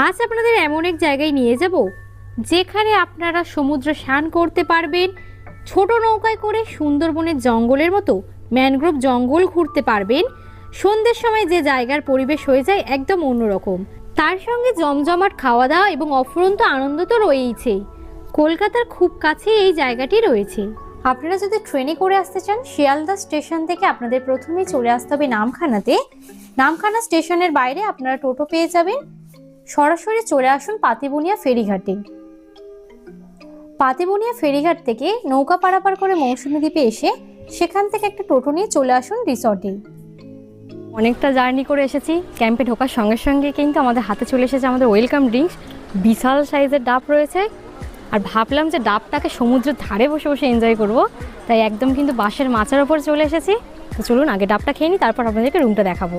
আজ আপনাদের এমন এক জায়গায় নিয়ে যাব, যেখানে আপনারা সমুদ্র স্নান করতে পারবেন, ছোট নৌকায় করে সুন্দরবনের জঙ্গলের মতো ম্যানগ্রোভ জঙ্গল ঘুরতে পারবেন, সন্ধ্যের সময় যে জায়গার পরিবেশ হয়ে যায় একদম অন্যরকম। তার সঙ্গে জমজমাট খাওয়া দাওয়া এবং অফুরন্ত আনন্দ তো রয়েইছেই। কলকাতার খুব কাছে এই জায়গাটি রয়েছে। আপনারা যদি ট্রেনে করে আসতে চান, শিয়ালদা স্টেশন থেকে আপনাদের প্রথমেই চলে আসতে হবে নামখানাতে। নামখানা স্টেশনের বাইরে আপনারা টোটো পেয়ে যাবেন। সরাসরি চলে আসুন পাতিবুনিয়া ফেরিঘাটে। পাতিবুনিয়া ফেরিঘাট থেকে নৌকা পারাপার করে মৌসুমী দ্বীপে এসে সেখান থেকে একটা টোটো নিয়ে চলে আসুন রিসর্টে। অনেকটা জার্নি করে এসেছি। ক্যাম্পে ঢোকার সঙ্গে সঙ্গে কিন্তু আমাদের হাতে চলে এসেছে আমাদের ওয়েলকাম ড্রিঙ্কস। বিশাল সাইজের ডাব রয়েছে। আর ভাবলাম যে ডাবটাকে সমুদ্রের ধারে বসে বসে এনজয় করব। তাই একদম কিন্তু বাঁশের মাচার ওপর চলে এসেছি। তো চলুন আগে ডাবটা খেয়ে নিই, তারপর আপনাদেরকে রুমটা দেখাবো।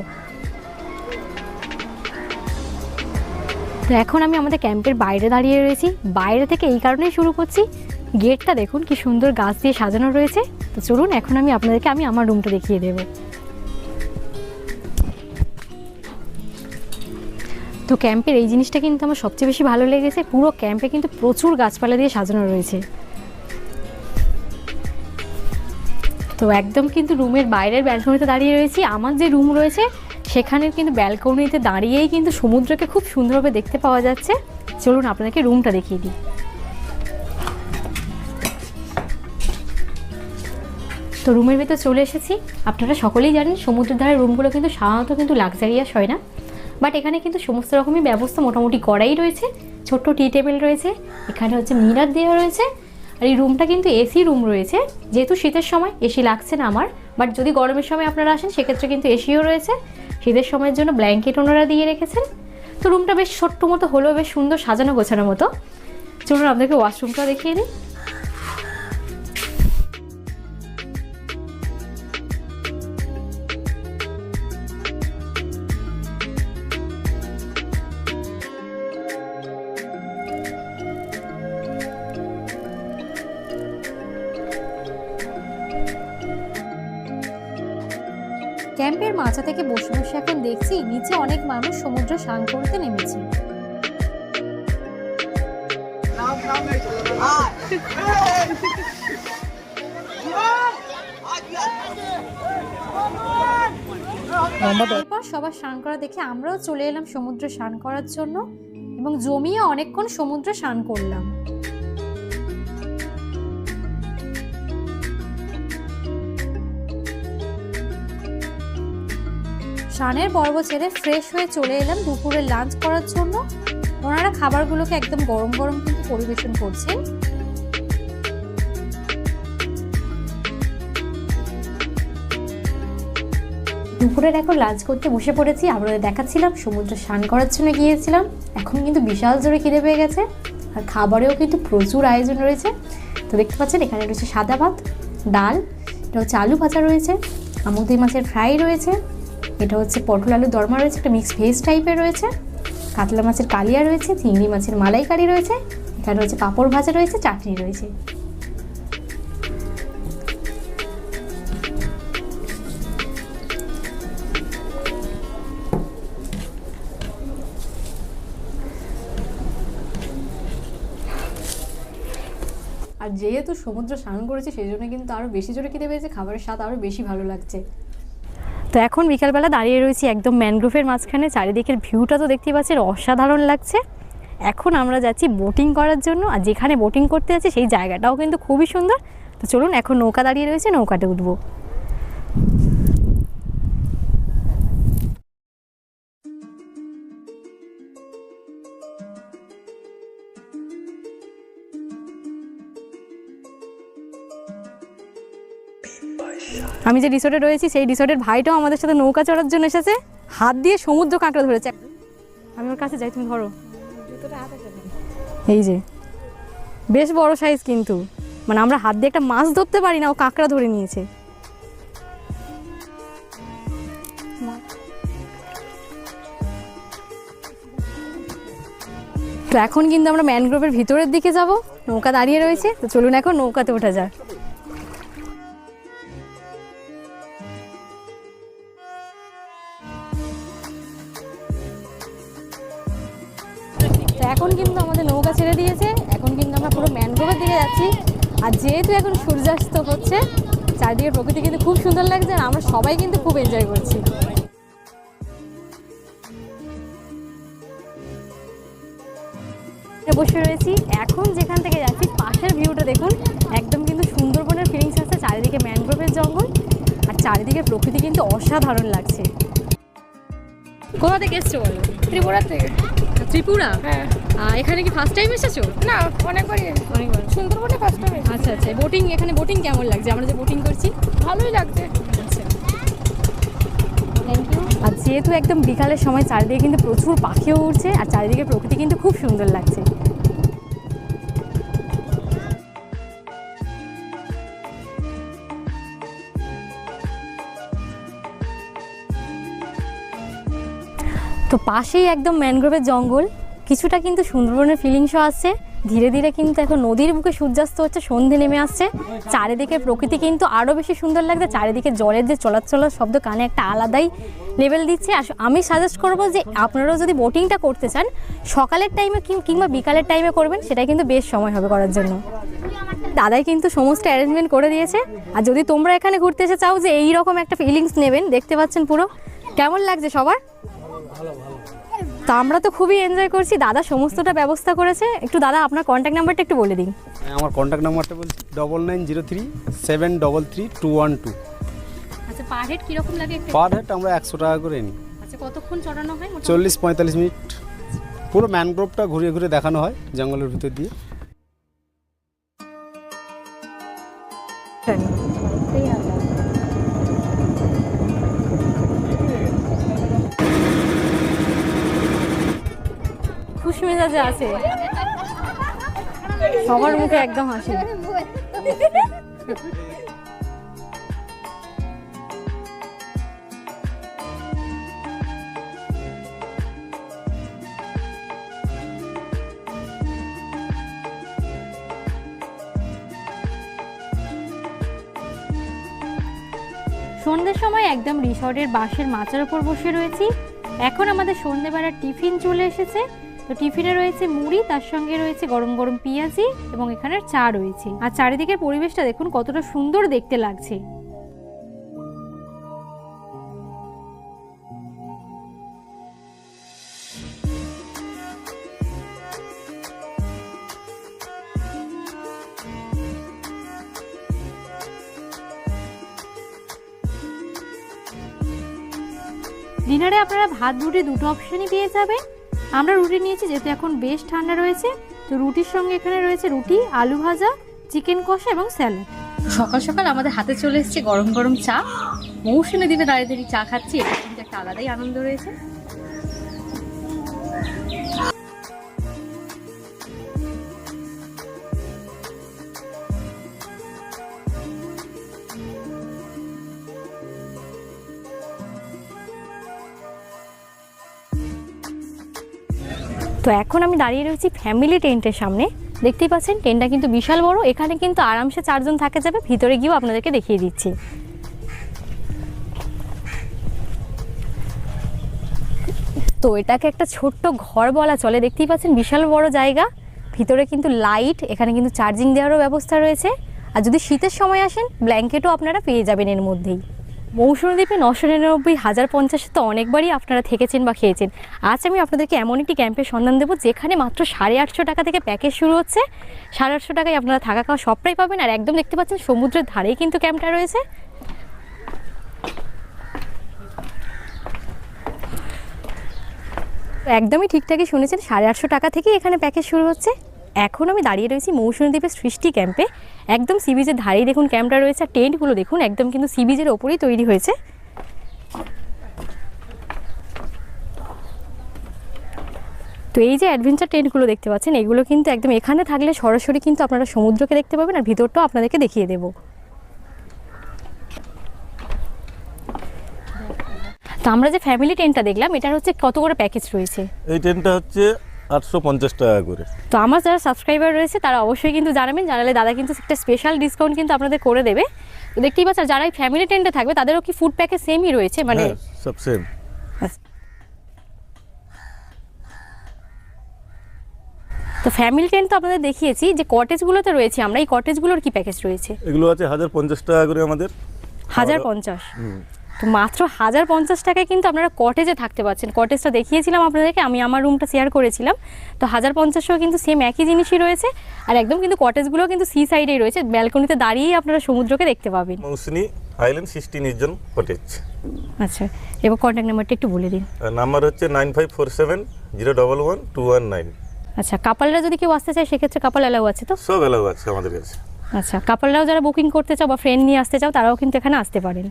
তো এখন আমি আমাদের ক্যাম্পের বাইরে দাঁড়িয়ে রয়েছি। বাইরে থেকে এই কারণেই শুরু করছি। গেটটা দেখুন কি সুন্দর গাছ দিয়ে সাজানো রয়েছে। তো চলুন এখন আমি আপনাদেরকে আমি আমার রুমটা দেখিয়ে দেব। তো ক্যাম্পের এই জিনিসটা কিন্তু আমার সবচেয়ে বেশি ভালো লেগেছে। পুরো ক্যাম্পে কিন্তু প্রচুর গাছপালা দিয়ে সাজানো রয়েছে। তো একদম কিন্তু রুমের বাইরের ব্যালকনিতে দাঁড়িয়ে রয়েছি। আমার যে রুম রয়েছে, সেখানের কিন্তু ব্যালকনিতে দাঁড়িয়েই কিন্তু সমুদ্রকে খুব সুন্দরভাবে দেখতে পাওয়া যাচ্ছে। চলুন আপনাকে রুমটা দেখিয়ে দিই। তো রুমের ভেতর চলে এসেছি। আপনারা সকলেই জানেন, সমুদ্রের ধারে রুমগুলো কিন্তু সাধারণত কিন্তু লাক্সারিয়াস হয় না। বাট এখানে কিন্তু সমস্ত রকমই ব্যবস্থা মোটামুটি করাই রয়েছে। ছোট্ট টি টেবিল রয়েছে, এখানে হচ্ছে মিরার দেওয়া রয়েছে আর এই রুমটা কিন্তু এসি রুম রয়েছে। যেহেতু শীতের সময় এসি লাগছে না আমার বাট যদি গরমের সময় আপনারা আসেন, সেক্ষেত্রে কিন্তু এসিও রয়েছে। শীতের সময়ের জন্য ব্ল্যাঙ্কেট ওনারা দিয়ে রেখেছেন। তো রুমটা বেশ ছোট্ট মতো, হলেও বেশ সুন্দর সাজানো গোছানো মতো। চলুন আপনাকে ওয়াশরুমটা দেখিয়ে দিই। ক্যাম্পের মাচা থেকে বসে বসে এখন দেখছি নিচে অনেক মানুষ সমুদ্র স্নান করতে নেমেছে। এরপর সবার স্নান করা দেখে আমরাও চলে এলাম সমুদ্র স্নান করার জন্য এবং জমিয়ে অনেকক্ষণ সমুদ্র স্নান করলাম। স্নানের পর্ব ছেড়ে ফ্রেশ হয়ে চলে এলাম দুপুরে লাঞ্চ করার জন্য। ওনারা খাবারগুলোকে একদম গরম গরম কিন্তু পরিবেশন করছেন। দুপুরের এখন লাঞ্চ করতে বসে পড়েছি আমরা দেখাচ্ছিলাম, সমুদ্র স্নান করার জন্য গিয়েছিলাম। এখন কিন্তু বিশাল জোরে খিদে পেয়ে গেছে, আর খাবারেও কিন্তু প্রচুর আয়োজন রয়েছে। তো দেখতে পাচ্ছেন, এখানে রয়েছে সাদা ভাত, ডাল এটা হচ্ছে আলু ভাজা রয়েছে, আমুদি মাছের ফ্রাই রয়েছে। এটা হচ্ছে পটল আলু দরমা রয়েছে, একটা মিক্স ভেজ টাইপের রয়েছে। কাতলা মাছের কালিয়া রয়েছে, চিংড়ি মাছের মালাইকারি রয়েছে, এখানে রয়েছে পাঁপড় ভাজা রয়েছে, চাটনি রয়েছে। আর যেহেতু সমুদ্র স্নান করেছে সেই জন্য কিন্তু আরও বেশি জোরে খেতে পেয়েছে, খাবারের স্বাদ আরও বেশি ভালো লাগছে। তো এখন বিকালবেলা দাঁড়িয়ে রয়েছি একদম ম্যানগ্রোভের মাঝখানে। চারিদিকের ভিউটা তো দেখতে পাচ্ছি অসাধারণ লাগছে। এখন আমরা যাচ্ছি বোটিং করার জন্য, আর যেখানে বোটিং করতে যাচ্ছি সেই জায়গাটাও কিন্তু খুবই সুন্দর। তো চলুন, এখন নৌকা দাঁড়িয়ে রয়েছে, নৌকাতে উঠবো। আমি যে রিসোর্টে রয়েছি, সেই রিসোর্টের ভাইটাও আমাদের সাথে নৌকা চড়ার জন্য এসেছে। হাত দিয়ে সমুদ্র কাঁকড়া ধরেছে। আমি ওর কাছে যাই, তুমি ধরো। এই যে, বেশ বড় সাইজ কিন্তু। মানে আমরা হাত দিয়ে একটা মাছ ধরতে পারি না, ও কাঁকড়া ধরে নিয়েছে। তো এখন কিন্তু আমরা ম্যানগ্রোভের ভিতরের দিকে যাব। নৌকা দাঁড়িয়ে রয়েছে, তো চলুন এখন নৌকাতে ওঠা যাক। যেহেতু এখন সূর্যাস্ত হচ্ছে চারিদিকে প্রকৃতি কিন্তু খুব সুন্দর লাগছে আর আমরা সবাই কিন্তু খুব এনজয় করছি। বসে রয়েছি, এখন যেখান থেকে যাচ্ছি, পাশের ভিউটা দেখুন, একদম কিন্তু সুন্দরবনের ফিলিংস আছে, চারিদিকে ম্যানগ্রোভের জঙ্গল, আর চারিদিকে প্রকৃতি কিন্তু অসাধারণ লাগছে। কোথা থেকে এসছো বলো? ত্রিপুরা থেকে। ত্রিপুরা? হ্যাঁ। এখানে কি ফার্স্ট টাইম এসেছ? না অনেকবারই। অনেকবার। সুন্দরবনে ফার্স্ট টাইম আচ্ছা আচ্ছা বোটিং এখানে বোটিং কেমন লাগছে? আমরা যে বোটিং করছি? ভালোই লাগছে। আচ্ছা। আর যেহেতু একদম বিকালের সময় চারিদিকে কিন্তু প্রচুর পাখিও উঠছে আর চারিদিকে প্রকৃতি কিন্তু খুব সুন্দর লাগছে। তো পাশেই একদম ম্যানগ্রোভের জঙ্গল। কিছুটা কিন্তু সুন্দরবনের ফিলিংসও আসছে ধীরে ধীরে কিন্তু এখন নদীর বুকে সূর্যাস্ত হচ্ছে, সন্ধে নেমে আসছে। চারিদিকে প্রকৃতি কিন্তু আরও বেশি সুন্দর লাগছে। চারিদিকে জলের যে চলাচলের শব্দ, কানে একটা আলাদাই লেভেল দিচ্ছে। আর আমি সাজেস্ট করব যে আপনারাও যদি বোটিংটা করতে চান, সকালের টাইমে কিংবা বিকালের টাইমে করবেন, সেটাই কিন্তু বেশ সময় হবে করার জন্য। দাদাই কিন্তু সমস্ত অ্যারেঞ্জমেন্ট করে দিয়েছে। আর যদি তোমরা এখানে ঘুরতে এসে চাও যে এই রকম একটা ফিলিংস নেবেন, দেখতে পাচ্ছেন পুরো। কেমন লাগছে সবার? তো আমরা তো খুবই এনজয় করছি। দাদা সমস্তটা ব্যবস্থা করেছে। একটু দাদা আপনার কন্ট্যাক্ট নাম্বারটা একটু বলে দিন। হ্যাঁ, আমার কন্ট্যাক্ট নাম্বারটা বলছি double nine zero three seven double three two one two আচ্ছা পার হেড কীরকম লাগে পার হেড আমরা একশো টাকা করে নিই। আচ্ছা কতক্ষণ চড়ানো হয় চল্লিশ পঁয়তাল্লিশ মিনিট। পুরো ম্যানগ্রোভটা ঘুরে ঘুরে দেখানো হয় জঙ্গলের ভিতর দিয়ে। খুশি মেজাজে আছে। সবার মুখে একদম হাসি। সন্ধ্যের সময় একদম রিসর্টের বাঁশের মাচার উপর বসে রয়েছি। এখন আমাদের সন্ধ্যেবেলার টিফিন চলে এসেছে। তো টিফিনে রয়েছে মুড়ি, তার সঙ্গে রয়েছে গরম গরম পেঁয়াজি এবং এখানে চা রয়েছে। আর চারিদিকের পরিবেশটা দেখুন কতটা সুন্দর দেখতে লাগছে। ডিনারে আপনারা ভাত রুটি দুটো অপশনই পেয়ে যাবেন। আমরা রুটি নিয়েছি, যেহেতু এখন বেশ ঠান্ডা রয়েছে, তো রুটির সঙ্গে এখানে রয়েছে রুটি, আলু ভাজা, চিকেন কষা এবং স্যালাড। সকাল সকাল আমাদের হাতে চলে এসছে গরম গরম চা। মৌসুমী দিনে দাঁড়িয়ে দাঁড়িয়ে চা খাচ্ছি, এটা কিন্তু একটা আলাদাই আনন্দ রয়েছে। তো এখন আমি দাঁড়িয়ে রয়েছি ফ্যামিলি টেন্টের সামনে। দেখতেই পাচ্ছেন টেন্টটা কিন্তু বিশাল বড়। এখানে কিন্তু আরামসে চারজন থাকা যাবে। ভিতরে গিয়েও আপনাদেরকে দেখিয়ে দিচ্ছি। তো এটাকে একটা ছোট্ট ঘর বলা চলে। দেখতেই পাচ্ছেন, বিশাল বড় জায়গা। ভিতরে কিন্তু লাইট এখানে কিন্তু চার্জিং দেওয়ারও ব্যবস্থা রয়েছে। আর যদি শীতের সময় আসেন ব্ল্যাঙ্কেটও আপনারা পেয়ে যাবেন এর মধ্যেই। মৌসুমী দ্বীপে নশো নিরানব্বই, হাজার পঞ্চাশে তো অনেকবারই আপনারা থেকেছেন বা খেয়েছেন। আজ আমি আপনাদেরকে এমন একটি ক্যাম্পের সন্ধান দেবো, যেখানে মাত্র সাড়ে আটশো টাকা থেকে প্যাকেজ শুরু হচ্ছে। সাড়ে আটশো টাকায় আপনারা থাকা খাওয়া সবটাই পাবেন, আর একদম দেখতে পাচ্ছেন সমুদ্রের ধারেই কিন্তু ক্যাম্পটা রয়েছে। একদমই ঠিকঠাকই শুনেছেন, সাড়ে আটশো টাকা থেকেই এখানে প্যাকেজ শুরু হচ্ছে। এখন আমি দাঁড়িয়ে রয়েছি মৌসুমী দ্বীপের সৃষ্টি ক্যাম্পে। একদম সি বিচের ধারেই দেখুন ক্যাম্পটা রয়েছে, আর টেন্টগুলো দেখুন, একদম কিন্তু সি বিচের ওপরেই তৈরি হয়েছে। তো এই যে অ্যাডভেঞ্চার টেন্টগুলো দেখতে পাচ্ছেন, এগুলো কিন্তু একদম এখানে থাকলে সরাসরি কিন্তু আপনারা সমুদ্রকে দেখতে পাবেন, আর ভিতরটাও আপনাদেরকে দেখিয়ে দেবো। তো আমরা যে ফ্যামিলি টেন্টটা দেখলাম, এটার হচ্ছে কত করে প্যাকেজ রয়েছে? এই ট্রেনটা হচ্ছে আটশো পঞ্চাশ টাকা করে। তো আমার যারা সাবস্ক্রাইবার রয়েছে তারা অবশ্যই কিন্তু জানাবেন। জানালে দাদা কিন্তু একটা স্পেশাল ডিসকাউন্ট কিন্তু আপনাদের করে দেবে। তো দেখতেই পাচ্ছেন যারা এই ফ্যামিলি টেন্টে থাকবে তাদেরও কি ফুড প্যাকেজ সেমই রয়েছে? মানে হ্যাঁ সব সেম তো ফ্যামিলি টেন্ট তো আপনাদের দেখিয়েছি যে কটেজগুলোতে রয়েছে আমরা এই কটেজগুলোর কি প্যাকেজ রয়েছে? এগুলো আছে হাজার পঞ্চাশ টাকা করে আমাদের। হাজার পঞ্চাশ। হুম। তো মাত্র হাজার পঞ্চাশ টাকায় কিন্তু আপনারা কটেজে থাকতে পারছেন। কটেজটা দেখিয়েছিলাম আপনাদেরকে আমি আমার রুমটা শেয়ার করেছিলাম। তো হাজার পঞ্চাশও কিন্তু সেম একই জিনিসই রয়েছে। আর একদম কিন্তু কটেজগুলো কিন্তু সি সাইডেই রয়েছে। ব্যালকনিতে দাঁড়িয়েই আপনারা সমুদ্রকে দেখতে পাবেন। আইল্যান্ড কটেজ আচ্ছা এবার কন্ট্যাক্ট নাম্বারটা একটু বলে দিন। নাম্বার হচ্ছে nine five four seven zero double one two one nine আচ্ছা কাপালরা যদি কেউ আসতে চায় সেক্ষেত্রে কাপাল অ্যালাউ আছে তো? সব এলাও আছে আমাদের কাছে। আচ্ছা কাপলরাও যারা বুকিং করতে চাও বা ফ্রেন্ড নিয়ে আসতে চাও তারাও কিন্তু এখানে আসতে পারেন।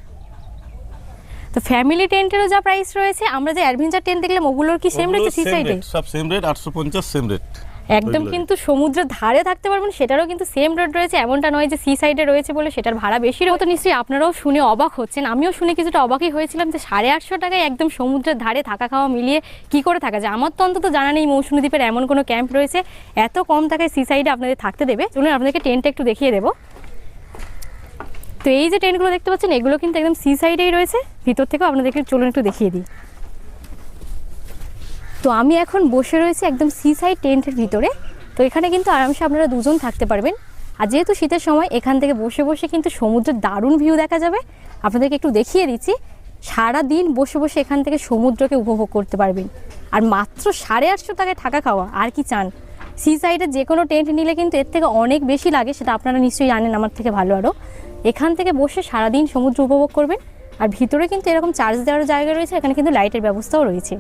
তো ফ্যামিলি টেন্টেরও যা প্রাইস রয়েছে আমরা যে অ্যাডভেঞ্চার টেন্ট দেখলাম ওগুলোর কি সেম রয়েছে সি সাইডে সব সেম রেট আটশো পঞ্চাশ সেম রেট একদম কিন্তু সমুদ্রের ধারে থাকতে পারবেন সেটারও কিন্তু সেম রেট রয়েছে এমনটা নয় যে সি সাইডে রয়েছে বলে সেটার ভাড়া বেশি মতো। নিশ্চয়ই আপনারাও শুনে অবাক হচ্ছেন আমিও শুনে কিছুটা অবাকই হয়েছিলাম যে সাড়ে আটশো টাকায় একদম সমুদ্রের ধারে থাকা খাওয়া মিলিয়ে কি করে থাকা যায়? আমার তো অন্তত জানা নেই মৌসুমী দ্বীপের এমন কোনো ক্যাম্প রয়েছে এত কম টাকায় সি সাইডে আপনাদের থাকতে দেবে। চলুন আপনাদেরকে টেন্টটা একটু দেখিয়ে দেবো। তো এই যে টেন্টগুলো দেখতে পাচ্ছেন, এগুলো কিন্তু একদম সি সাইডেই রয়েছে। ভিতর থেকেও আপনাদেরকে চলুন একটু দেখিয়ে দিই। তো আমি এখন বসে রয়েছি একদম সি সাইড টেন্টের ভিতরে। তো এখানে কিন্তু আরামসে আপনারা দুজন থাকতে পারবেন। আর যেহেতু শীতের সময়, এখান থেকে বসে বসে কিন্তু সমুদ্রের দারুণ ভিউ দেখা যাবে। আপনাদেরকে একটু দেখিয়ে দিচ্ছি সারা দিন বসে বসে এখান থেকে সমুদ্রকে উপভোগ করতে পারবেন। আর মাত্র সাড়ে আটশো টাকায় থাকা খাওয়া, আর কি চান? সি সাইডে যে কোনো টেন্ট নিলে কিন্তু এর থেকে অনেক বেশি লাগে, সেটা আপনারা নিশ্চয়ই জানেন, আমার থেকে ভালো আরও। এখান থেকে বসে সারাদিন সমুদ্র উপভোগ করবেন। আর ভিতরে কিন্তু এরকম চার্জ দেওয়ার জায়গা রয়েছে, এখানে কিন্তু লাইটের ব্যবস্থাও রয়েছে।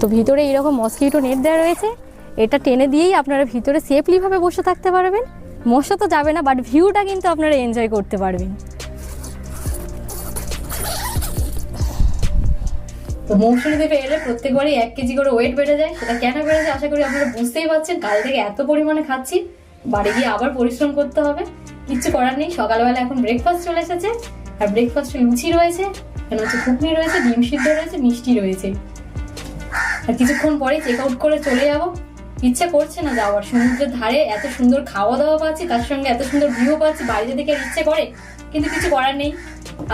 তো ভিতরে এইরকম মসকিটো নেট দেওয়া রয়েছে, এটা টেনে দিয়েই আপনারা ভিতরে সেফলিভাবে বসে থাকতে পারবেন। মশা তো যাবে না বাট ভিউটা কিন্তু আপনারা এনজয় করতে পারবেন। তো মৌসুমী দ্বীপে এলে প্রত্যেকবারই এক কেজি করে ওয়েট বেড়ে যায়, সেটা কেন বেড়ে যায় আশা করি আপনারা বুঝতেই পারছেন। কাল থেকে এত পরিমাণে খাচ্ছি, বাড়ি গিয়ে আবার পরিশ্রম করতে হবে। কিচ্ছু করার নেই, সকালবেলা এখন ব্রেকফাস্ট চলে এসেছে। আর ব্রেকফাস্টে লুচি রয়েছে, এখানে হচ্ছে ঘুগনি রয়েছে, ডিম সিদ্ধ রয়েছে, মিষ্টি রয়েছে। আর কিছুক্ষণ পরে চেক আউট করে চলে যাব। ইচ্ছে করছে না যাওয়ার, সমুদ্রের ধারে এত সুন্দর খাওয়া দাওয়া পাচ্ছি, তার সঙ্গে এত সুন্দর ভিউ পাচ্ছি, বাড়িতে দেখে আর ইচ্ছে করে, কিন্তু কিছু করার নেই।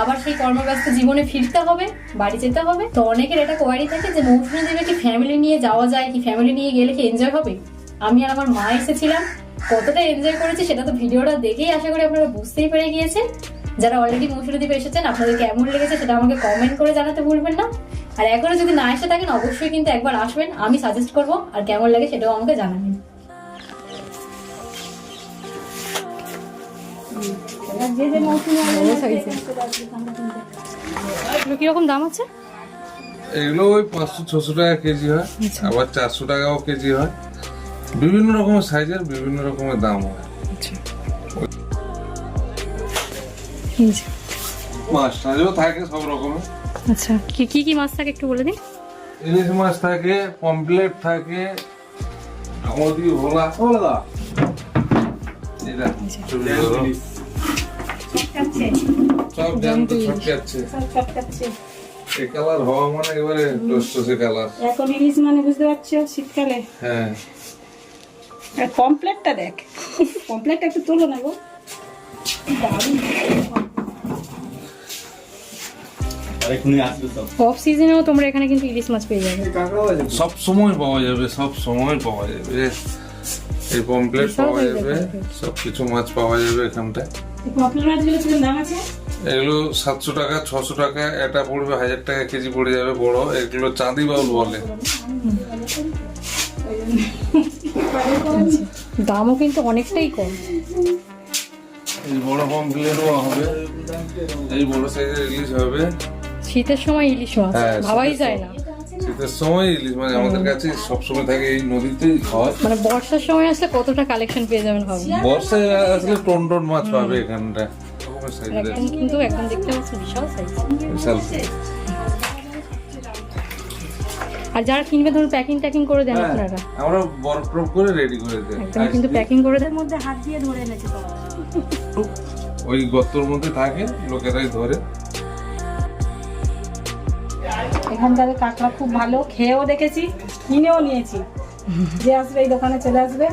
আবার সেই কর্মব্যস্ত জীবনে ফিরতে হবে, বাড়ি যেতে হবে। তো অনেকের এটা কোয়ারি থাকে যে, মৌসুমী দেবে কি ফ্যামিলি নিয়ে যাওয়া যায়, কি ফ্যামিলি নিয়ে গেলে কি এনজয় হবে? আমি আর আমার মা এসেছিলাম, কতটা এনজয় করেছি সেটা তো ভিডিওটা দেখেই আশা করি আপনারা বুঝতেই পেরে গিয়েছেন। যারা অলরেডি মৌসুমী দ্বীপে এসেছেন, আপনাদের কেমন লেগেছে সেটা আমাকে কমেন্ট করে জানাতে ভুলবেন না। আর এখনও যদি না এসে থাকেন, অবশ্যই কিন্তু একবার আসবেন, আমি সাজেস্ট করব, আর কেমন লাগে সেটাও আমাকে জানাবেন। কীরকম দাম আছে? এগুলো ওই পাঁচশো ছশো টাকা কেজি হয়। আবার চারশো টাকাও কেজি হয়। বিভিন্ন রকমের সাইজের বিভিন্ন রকমের দাম হয়। মাছ টাছও থাকে সব রকমের। আচ্ছা কি কি কি মাছ থাকে একটু বলে দিন? ইলিশ মাছ থাকে পমপ্লেট থাকে আমদি ভোলা। ভোলা। সব ছটকাচ্ছে এই কালার হওয়া মানে এবারে টসটসে কালার। এখন ইলিশ মানে বুঝতে পারছ শীতকালে? হ্যাঁ। আর পমপ্লেটটা দেখ। পমপ্লেটটা একটু তুলো না গো। অফ সিজনেও তোমরা এখানে কিন্তু ইলিশ মাছ পেয়ে যাবে। সব সময় পাওয়া যাবে সব সময় পাওয়া যাবে। এই পমপ্লেট পাওয়া যাবে। যাবে। সব কিছু মাছ পাওয়া যাবে এখানটায়। এই মাছগুলো কীরকম দাম আছে? এগুলো সাতশো টাকা ছশো টাকা এটা পড়বে হাজার টাকা কেজি পড়ে যাবে বড়। এগুলো চাঁদি বাউল বলে। দামও কিন্তু অনেকটাই কম। এই বড় পমপ্লেটও হবে। এই বড় সাইজের ইলিশ হবে। শীতের সময় ইলিশ মাছ হ্যাঁ, ভাবাই যায় না। শীতের সময় ইলিশ মাছ আমাদের কাছে সবসময় থাকে এই নদীতেই হয় মানে বর্ষার সময় আসলে কতটা কালেকশন পেয়ে যাবেন ভাবুন? বর্ষায় আসলে টন টন মাছ পাবে এখানটা। একদম কিন্তু একদম দেখতে পাচ্ছেন বিশাল সাইজ বিশাল। আর যারা কিনবে ধরুন প্যাকিং ট্যাকিং করে দেন হ্যাঁ, আপনারা। আমরা বরফ টরফ করে রেডি করে দেয় একদম কিন্তু প্যাকিং করে দেন। মধ্যে হাত দিয়ে ধরে এনেছে ওই গর্তর মধ্যে থাকে লোকেরাই ধরে। এখানকার কাঁকড়া খুব ভালো খেয়েও দেখেছি কিনেও নিয়েছি। যে আসবে এই দোকানে চলে আসবে।